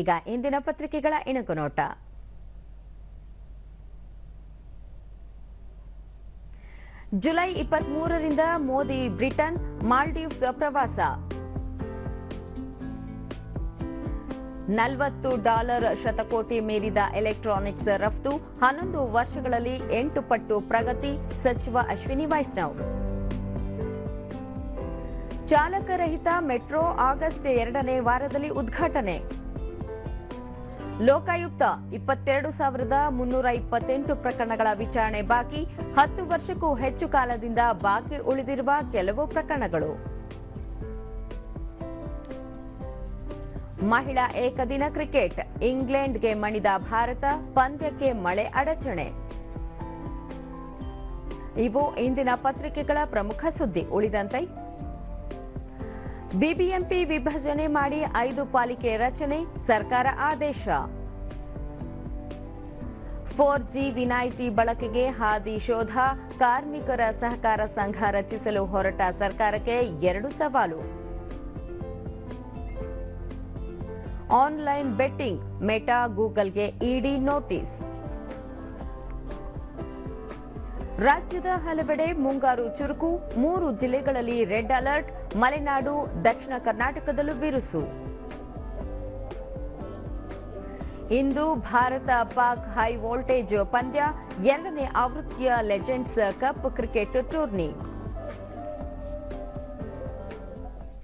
ಈಗ ಇಂದಿನ ಪತ್ರಿಕೆಗಳ ಇಣುಕು ನೋಟ. ಜುಲೈ ಇಪ್ಪತ್ಮೂರರಿಂದ ಮೋದಿ ಬ್ರಿಟನ್ ಮಾಲ್ಡೀವ್ಸ್ ಪ್ರವಾಸ. ನಲವತ್ತು ಡಾಲರ್ ಶತಕೋಟಿ ಮೀರಿದ ಎಲೆಕ್ಟ್ರಾನಿಕ್ಸ್ ರಫ್ತು ಹನ್ನೊಂದು ವರ್ಷಗಳಲ್ಲಿ ಎಂಟು ಪಟ್ಟು ಪ್ರಗತಿ, ಸಚಿವ ಅಶ್ವಿನಿ ವೈಷ್ಣವ್. ಚಾಲಕರಹಿತ ಮೆಟ್ರೋ ಆಗಸ್ಟ್ ಎರಡನೇ ವಾರದಲ್ಲಿ ಉದ್ಘಾಟನೆ. ಲೋಕಾಯುಕ್ತ ಇಪ್ಪತ್ತೆರಡು ಸಾವಿರದ ಮುನ್ನೂರ ಇಪ್ಪತ್ತೆಂಟು ಪ್ರಕರಣಗಳ ವಿಚಾರಣೆ ಬಾಕಿ ಹತ್ತು ವರ್ಷಕ್ಕೂ ಹೆಚ್ಚು ಕಾಲದಿಂದ ಬಾಕಿ ಉಳಿದಿರುವ ಕೆಲವು ಪ್ರಕರಣಗಳು. ಮಹಿಳಾ ಏಕದಿನ ಕ್ರಿಕೆಟ್, ಇಂಗ್ಲೆಂಡ್ಗೆ ಮಣಿದ ಭಾರತ ಪಂದ್ಯಕ್ಕೆ ಮಳೆ ಅಡಚಣೆ. ಇವು ಇಂದಿನ ಪತ್ರಿಕೆಗಳ ಪ್ರಮುಖ ಸುದ್ದಿ. ಉಳಿದಂತೆ ಬಿಬಿಎಂಪಿ ವಿಭಜನೆ ಮಾಡಿ ಐದು ಪಾಲಿಕೆ ರಚನೆ ಸರ್ಕಾರ ಆದೇಶ. ಫೋರ್ ಜಿ ವಿನಾಯಿತಿ ಬಳಕೆಗೆ ಹಾದಿ ಶೋಧ, ಕಾರ್ಮಿಕರ ಸಹಕಾರ ಸಂಘ ರಚಿಸಲು ಹೊರಟ ಸರ್ಕಾರಕ್ಕೆ ಎರಡು ಸವಾಲು. ಆನ್ಲೈನ್ ಬೆಟ್ಟಿಂಗ್, ಮೆಟಾ ಗೂಗಲ್ಗೆ ಇಡಿ ನೋಟಿಸ್. ರಾಜ್ಯದ ಹಲವೆಡೆ ಮುಂಗಾರು ಚುರುಕು, ಮೂರು ಜಿಲ್ಲೆಗಳಲ್ಲಿ ರೆಡ್ ಅಲರ್ಟ್, ಮಲೆನಾಡು, ದಕ್ಷಿಣ ಕರ್ನಾಟಕದಲ್ಲೂ ಬಿರುಸು. ಇಂದು ಭಾರತ ಪಾಕ್ ಹೈ ವೋಲ್ಟೇಜ್ ಪಂದ್ಯ, ಎರಡನೇ ಆವೃತ್ತಿಯ ಲೆಜೆಂಡ್ಸ್ ಕಪ್ ಕ್ರಿಕೆಟ್ ಟೂರ್ನಿ.